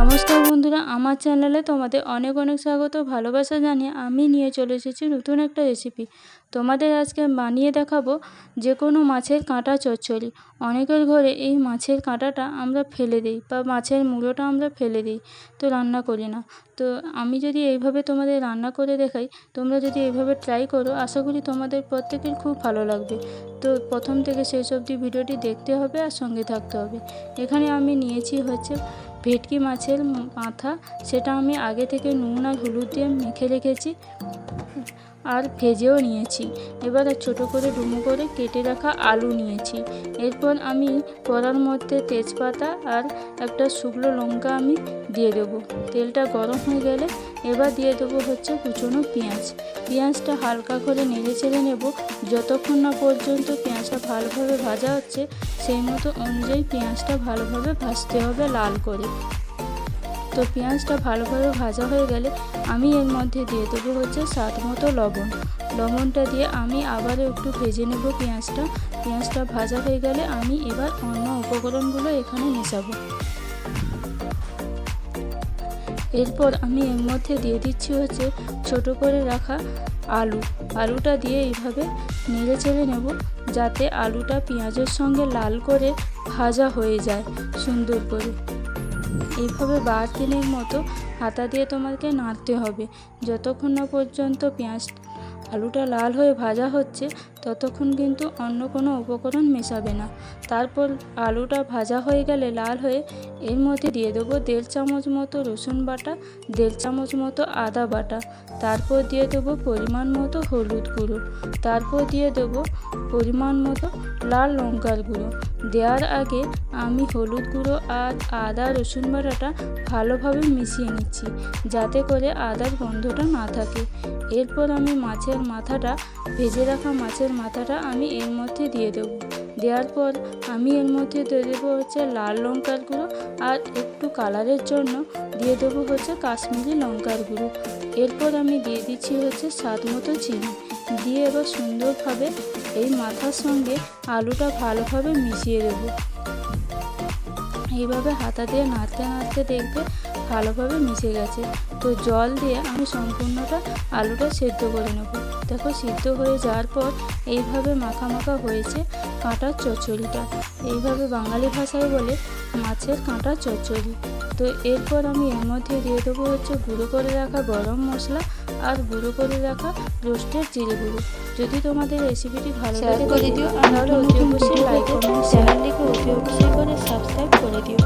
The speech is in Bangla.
নমস্কার বন্ধুরা, আমার চ্যানেলে তোমাদের অনেক অনেক স্বাগত, ভালোবাসা জানিয়ে আমি নিয়ে চলে এসেছি নতুন একটা রেসিপি তোমাদের আজকে বানিয়ে দেখাবো যে কোনো মাছের কাঁটা চচ্চড়ি। অনেকের ঘরে এই মাছের কাঁটাটা আমরা ফেলে দিই বা মাছের মুড়োটা আমরা ফেলে দিই, তো রান্না করি না। তো আমি যদি এইভাবে তোমাদের রান্না করে দেখাই, তোমরা যদি এইভাবে ট্রাই করো, আশা করি তোমাদের প্রত্যেকের খুব ভালো লাগবে। তো প্রথম থেকে শেষ অবধি ভিডিওটি দেখতে হবে আর সঙ্গে থাকতে হবে। এখানে আমি নিয়েছি হচ্ছে ভেটকি মাছের মাথা সেটা আমি আগে থেকে নুন আর হলুদ দিয়ে মেখে রেখেছি। আর ভেজেও নিয়েছি। এবার ছোটো করে ডুমো করে কেটে রাখা আলু নিয়েছি। এরপর আমি কড়ার মধ্যে তেজপাতা আর একটা শুকনো লঙ্কা আমি দিয়ে দেবো। তেলটা গরম হয়ে গেলে এবার দিয়ে দেবো হচ্ছে কুচনো পেঁয়াজ। পেঁয়াজটা হালকা করে নেড়ে চেড়ে নেব। যতক্ষণ না পর্যন্ত পেঁয়াজটা ভালোভাবে ভাজা হচ্ছে, সেই মতো অনুযায়ী পেঁয়াজটা ভালোভাবে ভাজতে হবে লাল করে। তো পেঁয়াজটা ভালোভাবে ভাজা হয়ে গেলে আমি এর মধ্যে দিয়ে দেবো হচ্ছে স্বাদ মতো লবণ। লবণটা দিয়ে আমি আবারও একটু ভেজে নেব পেঁয়াজটা। পেঁয়াজটা ভাজা হয়ে গেলে আমি এবার অন্য উপকরণগুলো এখানে মেশাবো। এরপর আমি এর মধ্যে দিয়ে দিচ্ছি হচ্ছে ছোট করে রাখা আলু। আলুটা দিয়ে এইভাবে নেড়ে চেড়ে নেব যাতে আলুটা পেঁয়াজের সঙ্গে লাল করে ভাজা হয়ে যায় সুন্দর করে। এইভাবে বার কেনের মতো হাতা দিয়ে তোমাকে নাড়তে হবে। যতক্ষণ না পর্যন্ত পেঁয়াজ আলুটা লাল হয়ে ভাজা হচ্ছে, ততক্ষণ কিন্তু অন্য কোনো উপকরণ মেশাবে না। তারপর আলুটা ভাজা হয়ে গেলে লাল হয়ে এর মধ্যে দিয়ে দেবো দেড় চামচ মতো রসুন বাটা, দেড় চামচ মতো আদা বাটা। তারপর দিয়ে দেবো পরিমাণ মতো হলুদ গুঁড়ো। তারপর দিয়ে দেবো পরিমাণ মতো লাল লঙ্কার গুঁড়ো। দেওয়ার আগে আমি হলুদ গুঁড়ো আর আদা রসুন বাটাটা ভালোভাবে মিশিয়ে নিচ্ছি। যাতে করে আদার গন্ধটা না থাকে। এরপর আমি মাছের মাথাটা, ভেজে রাখা মাছের মাথাটা আমি এর মধ্যে দিয়ে দেবো। দেওয়ার পর আমি এর মধ্যে দিয়ে দেবো হচ্ছে লাল লঙ্কার গুঁড়ো আর একটু কালারের জন্য দিয়ে দেবো হচ্ছে কাশ্মীরি লঙ্কার গুঁড়ো। এরপর আমি দিয়ে দিচ্ছি হচ্ছে স্বাদ মতো চিনি। দিয়ে এবার সুন্দরভাবে এই মাথার সঙ্গে আলুটা ভালোভাবে মিশিয়ে দেবো। এইভাবে হাতা দিয়ে নাড়তে নাড়তে দেখবে ভালোভাবে মিশে গেছে। তো জল দিয়ে আমি সম্পূর্ণটা আলুটা সেদ্ধ করে নেব। দেখো সিদ্ধ হয়ে যাওয়ার পর এইভাবে মাখা মাখা হয়েছে কাঁটার চচ্চড়িটা। এইভাবে বাঙালি ভাষায় বলে মাছের কাঁটার চচ্চড়ি। তো এরপর আমি এর মধ্যে দিয়ে দেবো হচ্ছে গুঁড়ো করে রাখা গরম মশলা আর গুঁড়ো করে রাখা রোস্টের জিরে গুঁড়ো। যদি তোমাদের রেসিপিটি ভালো লাগে করে দিও আর অতি অবশ্যই লাইক কমেন্ট চ্যানেলটিকে অতি অবশ্যই করে সাবস্ক্রাইব করে দিও।